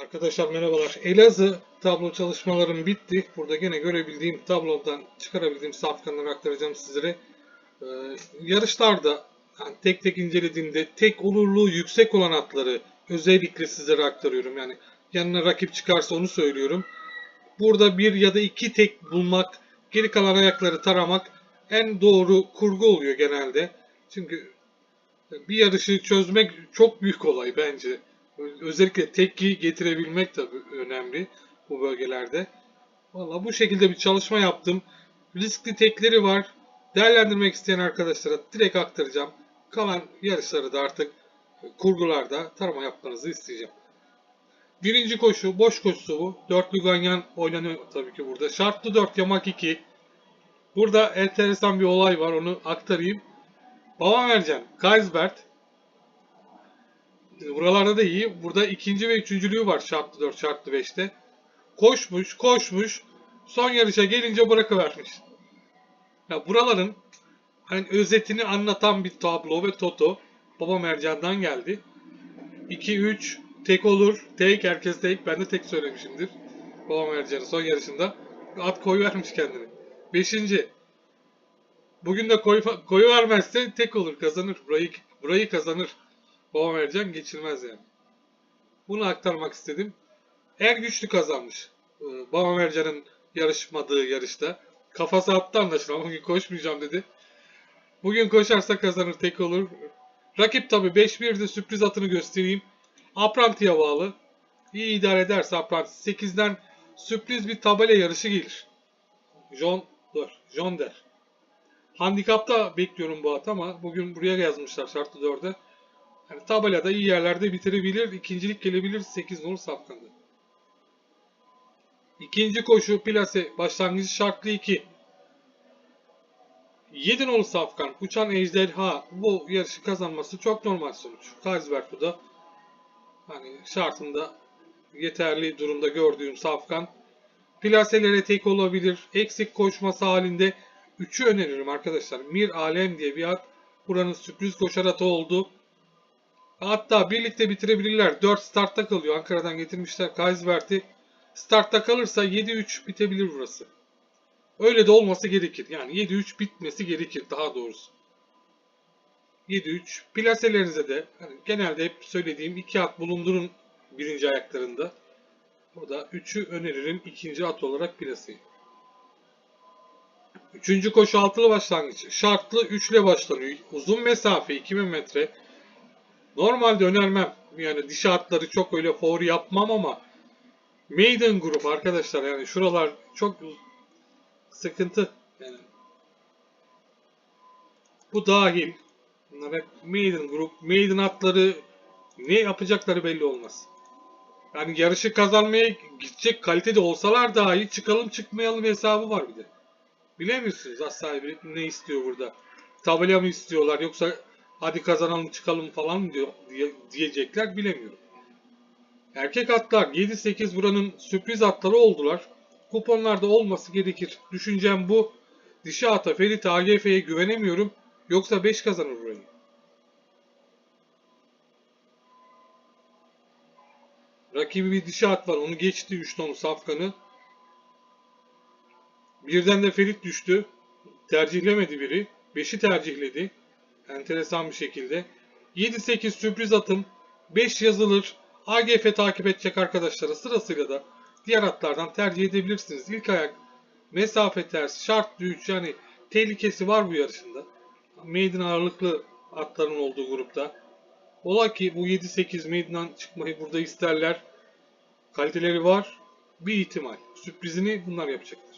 Arkadaşlar merhabalar. Elazığ tablo çalışmalarım bitti. Burada gene görebildiğim tablodan çıkarabildiğim safkanları aktaracağım sizlere. Ee, yarışlarda yani tek tek incelediğimde tek olurluğu yüksek olan atları özellikle sizlere aktarıyorum. Yani yanına rakip çıkarsa onu söylüyorum. Burada bir ya da iki tek bulmak, geri kalan ayakları taramak en doğru kurgu oluyor genelde. Çünkü bir yarışı çözmek çok büyük olay bence. Özellikle tekki getirebilmek tabii önemli bu bölgelerde. Valla bu şekilde bir çalışma yaptım. Riskli tekleri var. Değerlendirmek isteyen arkadaşlara direkt aktaracağım. Kalan yarışları da artık kurgularda tarama yapmanızı isteyeceğim. Birinci koşu boş koşusu bu. Dörtlü ganyan oynanıyor tabii ki burada. Şartlı 4 yamak 2. Burada enteresan bir olay var onu aktarayım. Baba Mercan, Kaisbert. Buralarda da iyi. Burada ikinci ve üçüncülüğü var şartlı 4, şartlı 5'te. Koşmuş, koşmuş. Son yarışa gelince bırakıvermiş. Ya buraların hani özetini anlatan bir tablo ve toto Baba Mercan'dan geldi. 2-3 tek olur. Tek herkes tek. Ben de tek söylemişimdir. Baba Mercan'ın son yarışında. At koyu vermiş kendini. Beşinci. Bugün de koyu, koyu vermezse tek olur kazanır. Burayı, burayı kazanır. Baba Mercan geçilmez yani. Bunu aktarmak istedim. En güçlü kazanmış. Ee, Baba Mercan'ın yarışmadığı yarışta. Kafası attı anlaşılan. Bugün koşmayacağım dedi. Bugün koşarsa kazanır tek olur. Rakip tabi 5-1'de sürpriz atını göstereyim. Apranti'ye bağlı. İyi idare ederse Apranti 8'den sürpriz bir tabela yarışı gelir. John, dur, John der. Handikapta bekliyorum bu at ama bugün buraya yazmışlar şartlı 4'e. Yani tabelada iyi yerlerde bitirebilir. ikincilik gelebilir 8 nolu safkanda. İkinci koşu plase başlangıcı şartlı 2. 7 nolu safkan uçan ejderha bu yarışı kazanması çok normal sonuç. Kaisbert bu da hani şartında yeterli durumda gördüğüm safkan. Plaselere tek olabilir. Eksik koşması halinde 3'ü öneririm arkadaşlar. Mir Alem diye bir at. Buranın sürpriz koşar atı oldu. Hatta birlikte bitirebilirler. 4 startta kalıyor. Ankara'dan getirmişler Kaisbert'i. Startta kalırsa 7-3 bitebilir burası. Öyle de olması gerekir. Yani 7-3 bitmesi gerekir daha doğrusu. 7-3 plaselerinize de hani genelde hep söylediğim iki at bulundurun birinci ayaklarında. O da 3'ü öneririm ikinci at olarak plaseyi. Üçüncü koşu altılı başlangıç. Şartlı 3 ile başlanıyor. Uzun mesafe 2000 metre. Normalde önermem. Yani dişi atları çok öyle favori yapmam ama Maiden grup arkadaşlar yani şuralar çok sıkıntı. Yani bu dahil. Bunlar hep Maiden grup. Maiden atları ne yapacakları belli olmaz. Yani yarışı kazanmaya gidecek kalitede olsalar dahi çıkalım çıkmayalım hesabı var bir de. Bilemiyorsunuz sahibi ne istiyor burada. Tabela mı istiyorlar yoksa hadi kazanalım çıkalım falan diyor, diye, diyecekler bilemiyorum. Erkek atlar 7-8 buranın sürpriz atları oldular. Kuponlarda olması gerekir. Düşüncem bu. Dişi ata Ferit AGF'ye güvenemiyorum. Yoksa 5 kazanır burayı. Rakibi bir dişi at var. Onu geçti 3 tonu safkanı. Birden de Ferit düştü. Tercihlemedi biri. 5'i tercihledi. Enteresan bir şekilde. 7-8 sürpriz atım. 5 yazılır. AGF takip edecek arkadaşlara sırasıyla da diğer atlardan tercih edebilirsiniz. İlk ayak mesafe ters, şart 3 yani tehlikesi var bu yarışında. Maiden ağırlıklı atların olduğu grupta. Ola ki bu 7-8 Maiden'dan çıkmayı burada isterler. Kaliteleri var. Bir ihtimal. Sürprizini bunlar yapacaktır.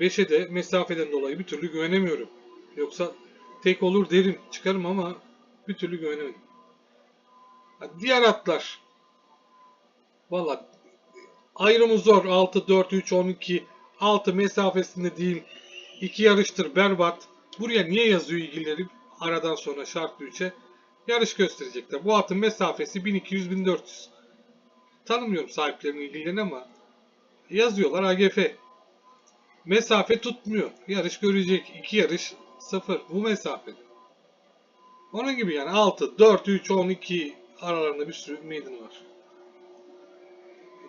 5'e de mesafeden dolayı bir türlü güvenemiyorum. Yoksa tek olur derim çıkarım ama bir türlü güvenemedim. Diğer atlar. Valla ayrımı zor. 6, 4, 3, 12. 6 mesafesinde değil. 2 yarıştır berbat. Buraya niye yazıyor ilgileri? Aradan sonra şartlı 3'e. Yarış gösterecekler. Bu atın mesafesi 1200-1400. Tanımıyorum sahiplerinin ilgilerini ama yazıyorlar AGF. Mesafe tutmuyor. Yarış görecek. 2 yarış 0. Bu mesafede. Onun gibi yani 6, 4, 3, 12 aralarında bir sürü maiden var.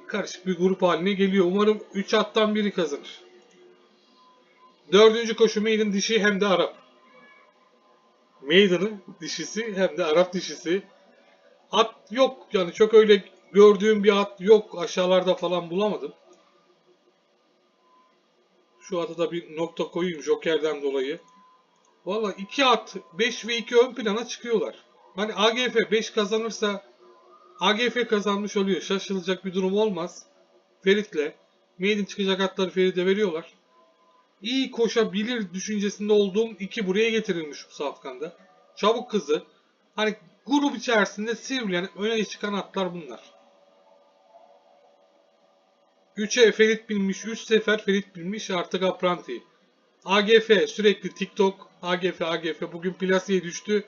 Karışık bir grup haline geliyor. Umarım 3 attan biri kazanır. Dördüncü koşu maiden dişi hem de Arap. Maiden'ın dişisi hem de Arap dişisi. At yok yani çok öyle gördüğüm bir at yok aşağılarda falan bulamadım. Şu atı da bir nokta koyayım Joker'den dolayı. Valla iki at 5 ve 2 ön plana çıkıyorlar. Hani AGF 5 kazanırsa AGF kazanmış oluyor. Şaşılacak bir durum olmaz. Ferit'le Maiden çıkacak atları Ferit'e veriyorlar. İyi koşabilir düşüncesinde olduğum iki buraya getirilmiş bu safkanda. Çabuk kızı. Hani grup içerisinde sivrilen öne çıkan atlar bunlar. 3'e Ferit binmiş, 3 sefer Ferit binmiş artık apranti. AGF sürekli TikTok, AGF, AGF bugün plaseye düştü.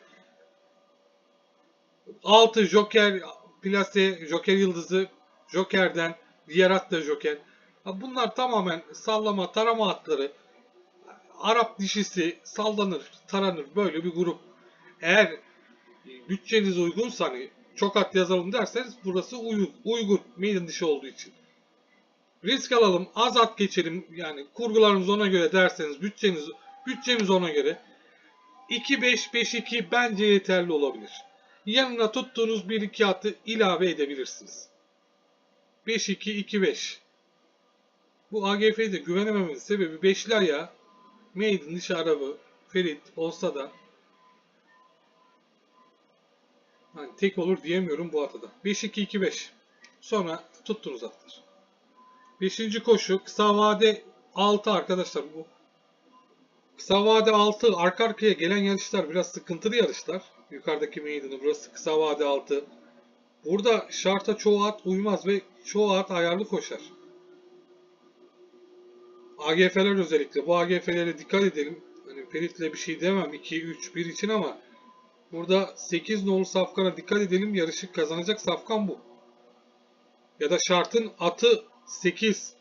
6 Joker, plase, Joker yıldızı, Joker'den, diğer at da Joker. Bunlar tamamen sallama, tarama atları. Arap dişisi sallanır, taranır böyle bir grup. Eğer bütçeniz uygunsa hani çok at yazalım derseniz burası uygun, uygun maiden dişi olduğu için. Risk alalım, az at geçelim yani kurgularımız ona göre derseniz bütçeniz bütçemiz ona göre 2-5-5-2 bence yeterli olabilir. Yanına tuttuğunuz 1-2 atı ilave edebilirsiniz. 5-2-2-5 Bu AGF'ye de güvenemememin sebebi beşler ya. Maiden, Diş Arabı, Ferit olsa da hani tek olur diyemiyorum bu atada. 5-2-2-5 Sonra tuttunuz atlar. Beşinci koşu kısa vade 6 arkadaşlar bu. Kısa vade 6 arka arkaya gelen yarışlar biraz sıkıntılı yarışlar. Yukarıdaki meydanı burası kısa vade 6. Burada şarta çoğu at uymaz ve çoğu at ayarlı koşar. AGF'ler özellikle. Bu AGF'lere dikkat edelim. Hani Ferit'le bir şey demem 2 3 1 için ama burada 8 nolu safkana dikkat edelim. Yarışı kazanacak safkan bu. Ya da şartın atı 8.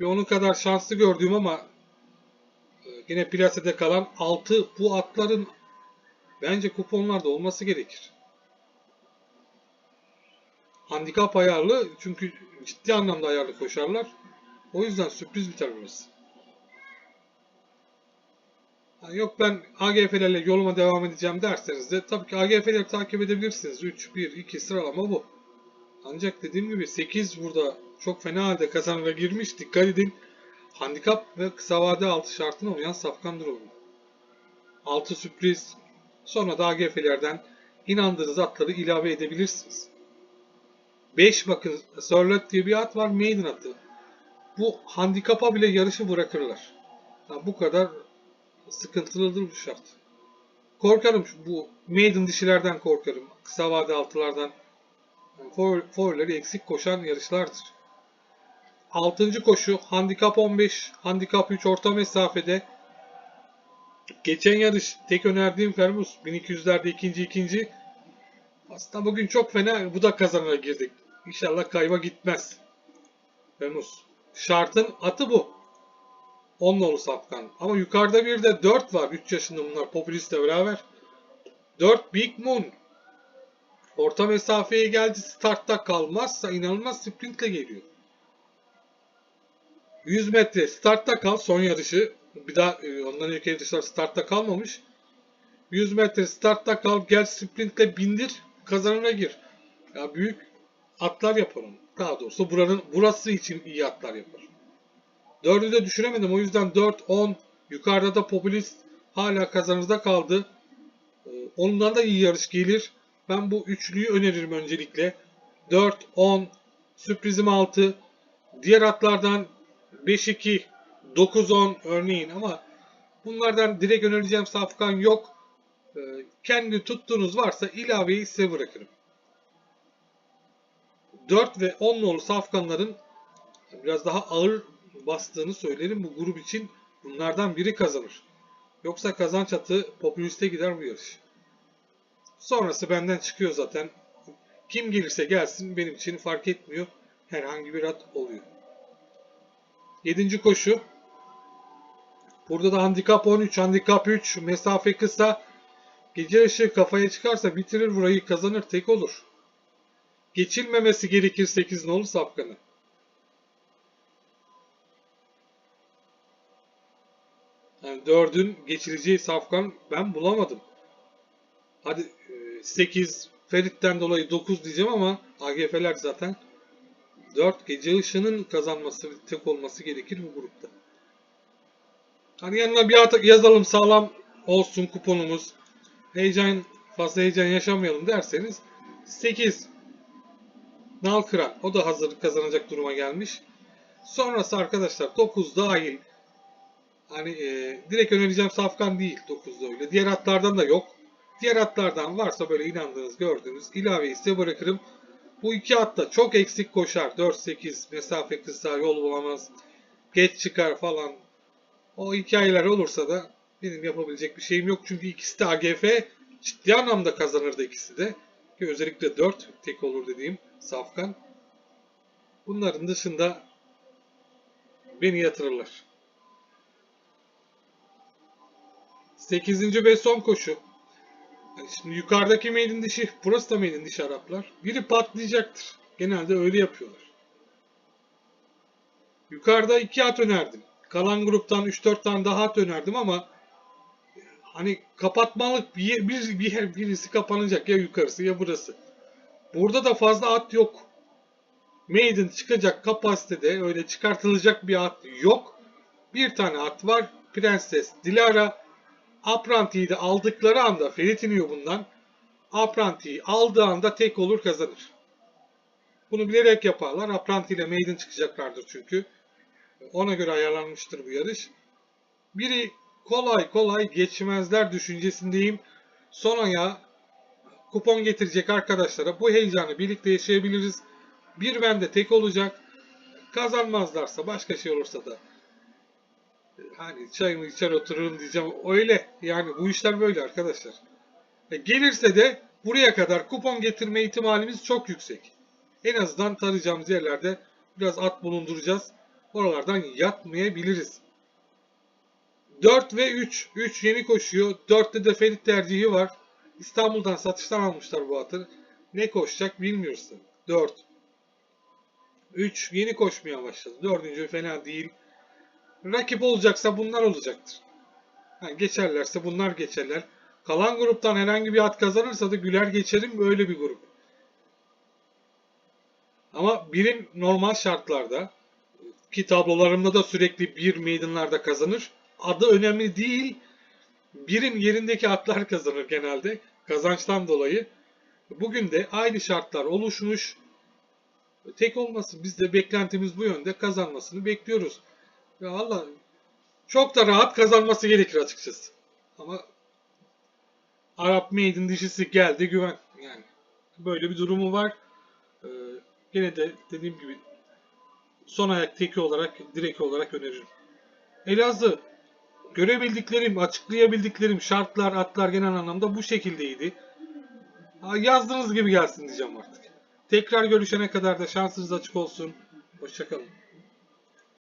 Ve onun kadar şanslı gördüğüm ama e, yine plasede kalan 6 bu atların bence kuponlarda olması gerekir. Handikap ayarlı çünkü ciddi anlamda ayarlı koşarlar. O yüzden sürpriz biter burası. Ha, Yok ben AGF'lerle yoluma devam edeceğim derseniz de tabii ki AGF'leri takip edebilirsiniz. 3, 1, 2 sıralama bu. Ancak dediğim gibi 8 burada çok fena halde kazanıra girmiş. Dikkat edin. Handikap ve kısa vade altı şartına uyan safkan durumu. 6 sürpriz. Sonra da AGF'lerden inandığınız atları ilave edebilirsiniz. 5 bakın Sörlot diye bir at var. Maiden atı. Bu handikapa bile yarışı bırakırlar. Ya bu kadar sıkıntılıdır bu şart. Korkarım bu maiden dişilerden korkarım. Kısa vade altılardan. Foul'leri eksik koşan yarışlardır. 6. koşu handikap 15, handikap 3 orta mesafede. Geçen yarış tek önerdiğim Fermus 1200'lerde ikinci ikinci. Aslında bugün çok fena bu da kazanana girdik. İnşallah kayba gitmez. Fermus. Şartın atı bu. 10 nolu safkan. Ama yukarıda bir de 4 var. 3 yaşında bunlar popülistle beraber. 4 Big Moon. Orta mesafeye geldi startta kalmazsa inanılmaz sprintle geliyor. 100 metre startta kal son yarışı. Bir daha e, ondan önceki yarışlar startta kalmamış. 100 metre startta kal gel sprintle bindir kazanına gir. Ya büyük atlar yapalım. Daha doğrusu buranın burası için iyi atlar yapar. 4'ü de düşüremedim. O yüzden 4, 10 yukarıda da popülist hala kazanırda kaldı. Ee, Ondan da iyi yarış gelir. Ben bu üçlüyü öneririm öncelikle. 4, 10, sürprizim 6. Diğer atlardan 5, 2, 9, 10 örneğin ama bunlardan direkt önereceğim safkan yok. Ee, Kendi tuttuğunuz varsa ilaveyi size bırakırım. 4 ve 10 nolu safkanların biraz daha ağır bastığını söylerim bu grup için. Bunlardan biri kazanır. Yoksa kazanç atı popüliste gider bu yarış. Sonrası benden çıkıyor zaten. Kim gelirse gelsin benim için fark etmiyor. Herhangi bir at oluyor. 7. koşu. Burada da handikap 13, handikap 3, mesafe kısa. Gece ışığı kafaya çıkarsa bitirir burayı kazanır tek olur. Geçilmemesi gerekir 8 nolu safkanı. Yani 4'ün geçileceği safkan ben bulamadım. Hadi 8 Ferit'ten dolayı 9 diyeceğim ama AGF'ler zaten 4 gece ışığının kazanması tek olması gerekir bu grupta. Hani yanına bir at yazalım sağlam olsun kuponumuz. Heyecan fazla heyecan yaşamayalım derseniz 8 Nal Kıran o da hazır kazanacak duruma gelmiş. Sonrası arkadaşlar 9 dahil hani e, direkt önereceğim safkan değil 9'da öyle. Diğer atlardan da yok. Diğer atlardan varsa böyle inandığınız gördüğünüz ilaveyi size bırakırım. Bu iki atta çok eksik koşar. 4-8 mesafe kısa yol bulamaz. Geç çıkar falan. O hikayeler olursa da benim yapabilecek bir şeyim yok. Çünkü ikisi de AGF ciddi anlamda kazanırdı ikisi de. Ki özellikle 4 tek olur dediğim Safkan. Bunların dışında beni yatırırlar. 8. ve son koşu. Şimdi yukarıdaki mailin dişi, burası da mailin dişi Araplar. Biri patlayacaktır. Genelde öyle yapıyorlar. Yukarıda iki at önerdim. Kalan gruptan 3-4 tane daha at önerdim ama hani kapatmalık bir, bir, bir birisi kapanacak ya yukarısı ya burası. Burada da fazla at yok. Maiden çıkacak kapasitede öyle çıkartılacak bir at yok. Bir tane at var. Prenses Dilara. Apranti'yi de aldıkları anda Ferit iniyor bundan. Apranti'yi aldığı anda tek olur kazanır. Bunu bilerek yaparlar. Apranti ile Maiden çıkacaklardır çünkü. Ona göre ayarlanmıştır bu yarış. Biri kolay kolay geçmezler düşüncesindeyim. Son aya kupon getirecek arkadaşlara bu heyecanı birlikte yaşayabiliriz. Bir bende tek olacak. Kazanmazlarsa başka şey olursa da hani çayımı içer otururum diyeceğim. Öyle yani bu işler böyle arkadaşlar. E, gelirse de buraya kadar kupon getirme ihtimalimiz çok yüksek. En azından tarayacağımız yerlerde biraz at bulunduracağız. Oralardan yatmayabiliriz. 4 ve 3. 3 yeni koşuyor. 4'te de Ferit tercihi var. İstanbul'dan satıştan almışlar bu atı. Ne koşacak bilmiyorsun. 4. 3 yeni koşmaya başladı. 4. fena değil. Rakip olacaksa bunlar olacaktır. Yani geçerlerse bunlar geçerler. Kalan gruptan herhangi bir at kazanırsa da güler geçerim böyle bir grup. Ama birim normal şartlarda ki tablolarımda da sürekli bir maidenlarda kazanır. Adı önemli değil. Birim yerindeki atlar kazanır genelde. Kazançtan dolayı. Bugün de aynı şartlar oluşmuş. Tek olması biz de beklentimiz bu yönde kazanmasını bekliyoruz. Ya Allah çok da rahat kazanması gerekir açıkçası. Ama Arap Maiden dişisi geldi güven. Yani böyle bir durumu var. Ee, gene de dediğim gibi son ayak teki olarak, direkt olarak öneririm. Elazığ görebildiklerim, açıklayabildiklerim şartlar, atlar genel anlamda bu şekildeydi. Yazdığınız gibi gelsin diyeceğim artık. Tekrar görüşene kadar da şansınız açık olsun. Hoşçakalın.